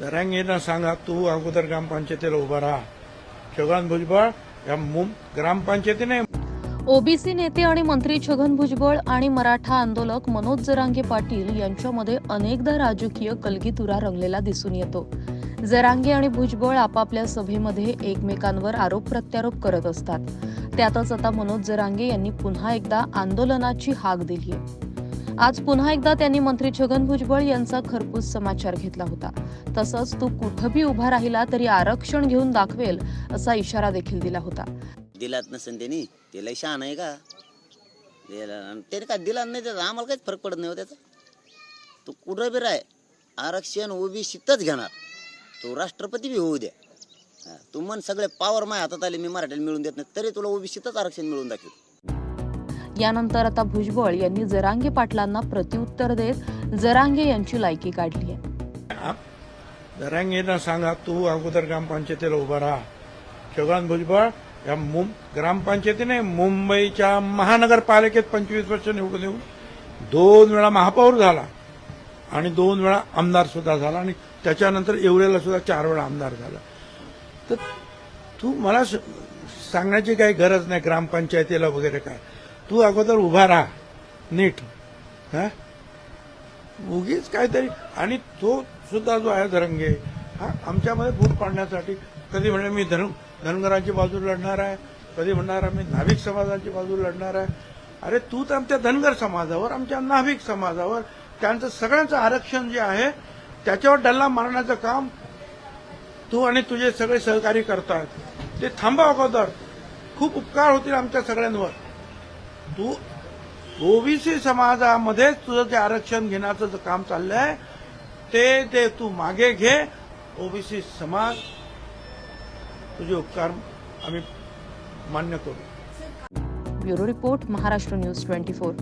जरांगेनं सांगा तू अगोदर ग्रामपंचायतीला उभा राहा. छगन भुजबळ या ग्रामपंचायतीने ओबीसी नेते आणि मंत्री छगन भुजबळ आणि मराठा आंदोलक मनोज जरांगे पाटील यांच्यामध्ये अनेकदा राजकीय कलगीतुरा रंगलेला दिसून येतो. जरांगे आणि भुजबळ आपापल्या सभेमध्ये एकमेकांवर आरोप प्रत्यारोप करत असतात. त्यातच आता मनोज जरांगे यांनी पुन्हा एकदा आंदोलनाची हाक दिली आहे आज पुन्हा एकदा त्यांनी मंत्री छगन भुजबळ यांचा खरपूस समाचार घेतला होता. तसंच तू कुठंही उभा राहिला तरी आरक्षण घेऊन दाखवेल असा इशारा देखील दिला होता. दिलात नसेल त्यांनी त्याला शान आहे का? दिला आणि त्याने काय दिला नाही त्याचा? आम्हाला काहीच फरक पडत नाही हो त्याचा. तू कुठं बी राय आरक्षण ओबीसीतच घेणार. तो राष्ट्रपती बी होऊ द्या. तू म्हण सगळे पावर माझ्या हातात आले मी मराठीला मिळून देत नाही तरी तुला ओबीसीतच आरक्षण मिळून दाखवेल. यानंतर आता भुजबळ यांनी जरांगे पाटलांना प्रत्युत्तर देत जरांगे यांची लायकी काढली आहे. जरांगेना सांगा तू अगोदर ग्रामपंचायतीला उभा राहा. छगन भुजबळ या ग्रामपंचायतीने मुंबईच्या महानगरपालिकेत पंचवीस वर्ष निवडून येऊन दोन वेळा महापौर झाला आणि दोन वेळा आमदार सुद्धा झाला आणि त्याच्यानंतर एवढ्याला सुद्धा चार वेळा आमदार झाला. तर तू मला सांगण्याची काही गरज नाही ग्रामपंचायतीला वगैरे काय. तू अगोदर उभा राहा. नीट. हा? उगीच काहीतरी. आणि तो सुद्धा जो आहे धरंगे हा आमच्यामध्ये फूट पाडण्यासाठी. कधी म्हणे मी धन धनगरांची बाजू लढणार आहे. कधी म्हणणार मी नाभिक समाजाची बाजू लढणार आहे. अरे तू तर आमच्या धनगर समाजावर आमच्या नाभिक समाजावर त्यांचं सगळ्यांचं आरक्षण जे आहे त्याच्यावर डल्ला मारण्याचं काम तू आणि तुझे सगळे सहकारी करतायत. ते थांबा अगोदर. खूप उपकार होतील आमच्या सगळ्यांवर. तू ओबीसी समाजामध्ये तुझं ते आरक्षण घेण्याचं जे काम चाललंय ते ते तू मागे घे. ओबीसी समाज तुझे उपकार आम्ही मान्य करू. Bureau report Maharashtra news twenty four.